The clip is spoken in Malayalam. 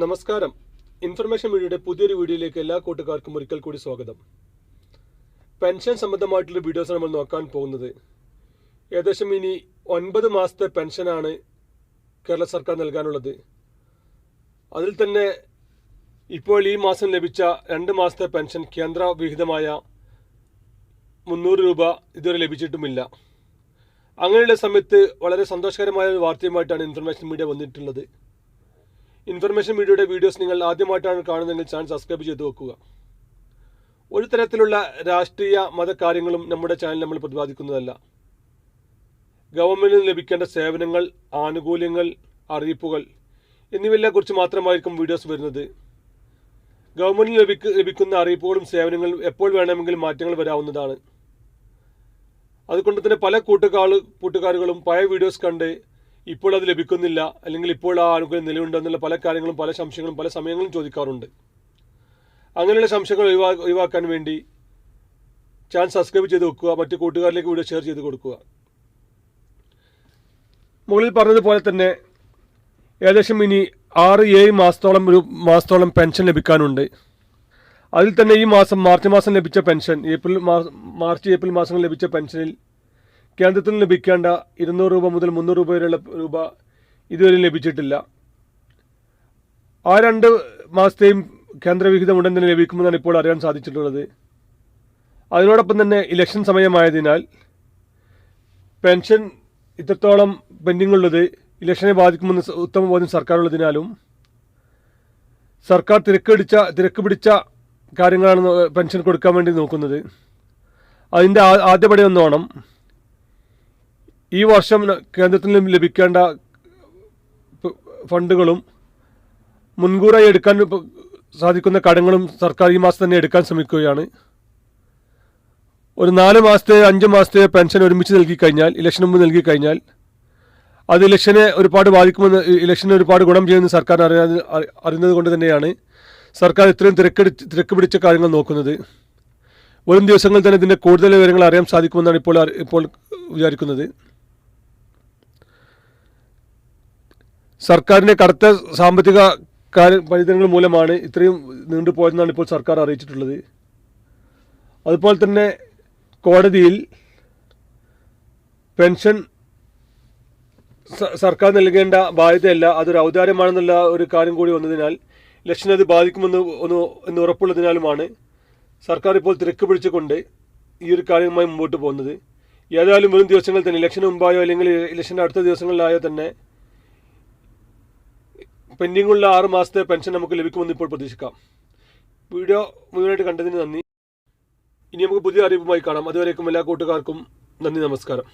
നമസ്കാരം. ഇൻഫർമേഷൻ മീഡിയയുടെ പുതിയൊരു വീഡിയോയിലേക്ക് എല്ലാ കൂട്ടുകാർക്കും ഒരിക്കൽ കൂടി സ്വാഗതം. പെൻഷൻ സംബന്ധമായിട്ടുള്ള വീഡിയോസാണ് നമ്മൾ നോക്കാൻ പോകുന്നത്. ഏകദേശം ഇനി ഒൻപത് മാസത്തെ പെൻഷനാണ് കേരള സർക്കാർ നൽകാനുള്ളത്. അതിൽ തന്നെ ഇപ്പോൾ ഈ മാസം ലഭിച്ച രണ്ട് മാസത്തെ പെൻഷൻ കേന്ദ്ര വിഹിതമായ മുന്നൂറ് രൂപ ഇതുവരെ ലഭിച്ചിട്ടുമില്ല. അങ്ങനെയുള്ള സമയത്ത് വളരെ സന്തോഷകരമായ ഒരു വാർത്തയുമായിട്ടാണ് ഇൻഫർമേഷൻ മീഡിയ വന്നിട്ടുള്ളത്. ഇൻഫർമേഷൻ മീഡിയയുടെ വീഡിയോസ് നിങ്ങൾ ആദ്യമായിട്ടാണ് കാണുന്നതെങ്കിൽ ചാനൽ സബ്സ്ക്രൈബ് ചെയ്ത് വെക്കുക. ഒരു തരത്തിലുള്ള രാഷ്ട്രീയ മതകാര്യങ്ങളും നമ്മുടെ ചാനൽ നമ്മൾ പ്രതിപാദിക്കുന്നതല്ല. ഗവൺമെന്റിന് ലഭിക്കേണ്ട സേവനങ്ങൾ ആനുകൂല്യങ്ങൾ അറിയിപ്പുകൾ എന്നിവയെക്കുറിച്ച് മാത്രമായിരിക്കും വീഡിയോസ് വരുന്നത്. ഗവൺമെന്റിൽ ലഭിക്ക ലഭിക്കുന്ന അറിയിപ്പുകളും സേവനങ്ങളും എപ്പോൾ വേണമെങ്കിലും മാറ്റങ്ങൾ വരാവുന്നതാണ്. അതുകൊണ്ട് തന്നെ പല കൂട്ടുകാൾ കൂട്ടുകാരുകളും പഴയ വീഡിയോസ് കണ്ട് ഇപ്പോൾ അത് ലഭിക്കുന്നില്ല. അല്ലെങ്കിൽ ഇപ്പോൾ ആ ആനുകൂല്യം നിലവിലുണ്ടോ എന്നുള്ള പല കാര്യങ്ങളും പല സംശയങ്ങളും പല സമയങ്ങളും ചോദിക്കാറുണ്ട്. അങ്ങനെയുള്ള സംശയങ്ങൾ ഒഴിവാ ഒഴിവാക്കാൻ വേണ്ടി ചാനൽ സബ്സ്ക്രൈബ് ചെയ്ത് വെക്കുക മറ്റു കൂട്ടുകാരിലേക്ക് വീഡിയോ ഷെയർ ചെയ്ത് കൊടുക്കുക. മുകളിൽ പറഞ്ഞതുപോലെ തന്നെ ഏകദേശം ഇനി ആറ് ഏഴ് മാസത്തോളം ഒരു മാസത്തോളം പെൻഷൻ ലഭിക്കാനുണ്ട്. അതിൽ തന്നെ ഈ മാസം മാർച്ച് മാസം ലഭിച്ച പെൻഷൻ ഏപ്രിൽ മാർച്ച് ഏപ്രിൽ മാസങ്ങളിൽ ലഭിച്ച പെൻഷനിൽ കേന്ദ്രത്തിൽ നിന്ന് ലഭിക്കേണ്ട ഇരുന്നൂറ് രൂപ മുതൽ മുന്നൂറ് രൂപ വരെയുള്ള രൂപ ഇതുവരെ ലഭിച്ചിട്ടില്ല. ആ രണ്ട് മാസത്തെയും കേന്ദ്രവിഹിതം ഉടൻ തന്നെ ലഭിക്കുമെന്നാണ് ഇപ്പോൾ അറിയാൻ സാധിച്ചിട്ടുള്ളത്. അതിനോടൊപ്പം തന്നെ ഇലക്ഷൻ സമയമായതിനാൽ പെൻഷൻ ഇത്രത്തോളം പെൻഡിംഗ് ഉള്ളത് ഇലക്ഷനെ ബാധിക്കുമെന്ന് ഉത്തമ ബോധ്യം സർക്കാരുള്ളതിനാലും സർക്കാർ തിരക്കടിച്ച തിരക്ക് പിടിച്ച കാര്യങ്ങളാണ് പെൻഷൻ കൊടുക്കാൻ വേണ്ടി നോക്കുന്നത്. അതിന്റെ ആദ്യപടി ഒന്നോണം ഈ വർഷം കേന്ദ്രത്തിൽ നിന്ന് ലഭിക്കേണ്ട ഫണ്ടുകളും മുൻകൂറായി എടുക്കാൻ സാധിക്കുന്ന കടങ്ങളും സർക്കാർ ഈ മാസം തന്നെ എടുക്കാൻ ശ്രമിക്കുകയാണ്. ഒരു നാല് മാസത്തെ അഞ്ച് മാസത്തെ പെൻഷൻ ഒരുമിച്ച് നൽകി കഴിഞ്ഞാൽ ഇലക്ഷന് മുമ്പ് നൽകി കഴിഞ്ഞാൽ അത് ഇലക്ഷനെ ഒരുപാട് ബാധിക്കുമെന്ന് ഇലക്ഷനെ ഒരുപാട് ഗുണം ചെയ്യുമെന്ന് സർക്കാർ അറിയാതെ അറി- അറിയുന്നത് കൊണ്ട് തന്നെയാണ് സർക്കാർ ഇത്രയും തിരക്കടി തിരക്ക് പിടിച്ച കാര്യങ്ങൾ നോക്കുന്നത്. വരും ദിവസങ്ങളിൽ തന്നെ ഇതിന്റെ കൂടുതൽ വിവരങ്ങൾ അറിയാൻ സാധിക്കുമെന്നാണ് ഇപ്പോൾ ഇപ്പോൾ വിചാരിക്കുന്നത്. സർക്കാരിന്റെ കടുത്ത സാമ്പത്തിക പരിധനങ്ങൾ മൂലമാണ് ഇത്രയും നീണ്ടുപോയതെന്നാണ് ഇപ്പോൾ സർക്കാർ അറിയിച്ചിട്ടുള്ളത്. അതുപോലെ തന്നെ കോടതിയിൽ പെൻഷൻ സർക്കാർ നൽകേണ്ട ബാധ്യതയല്ല അതൊരു ഔദാര്യമാണെന്നുള്ള ഒരു കാര്യം കൂടി വന്നതിനാൽ ഇലക്ഷനെ അത് ബാധിക്കുമെന്ന് ഒന്ന് എന്ന് ഉറപ്പുള്ളതിനാലുമാണ് സർക്കാർ ഇപ്പോൾ തിരക്ക് പിടിച്ചുകൊണ്ട് ഈ ഒരു കാര്യവുമായി മുമ്പോട്ട് പോകുന്നത്. ഏതായാലും വരും ദിവസങ്ങളിൽ തന്നെ ഇലക്ഷന് മുമ്പായോ അല്ലെങ്കിൽ ഇലക്ഷന്റെ അടുത്ത ദിവസങ്ങളിലായോ തന്നെ പെൻഡിങ്ങുള്ള ആറ് മാസത്തെ പെൻഷൻ നമുക്ക് ലഭിക്കുമെന്ന് ഇപ്പോൾ പ്രതീക്ഷിക്കാം. വീഡിയോ മുഴുവനായിട്ട് കണ്ടതിന് നന്ദി. ഇനി നമുക്ക് പുതിയ അറിയിപ്പുമായി കാണാം. അതുവരേക്കും എല്ലാ കൂട്ടുകാർക്കും നന്ദി നമസ്കാരം.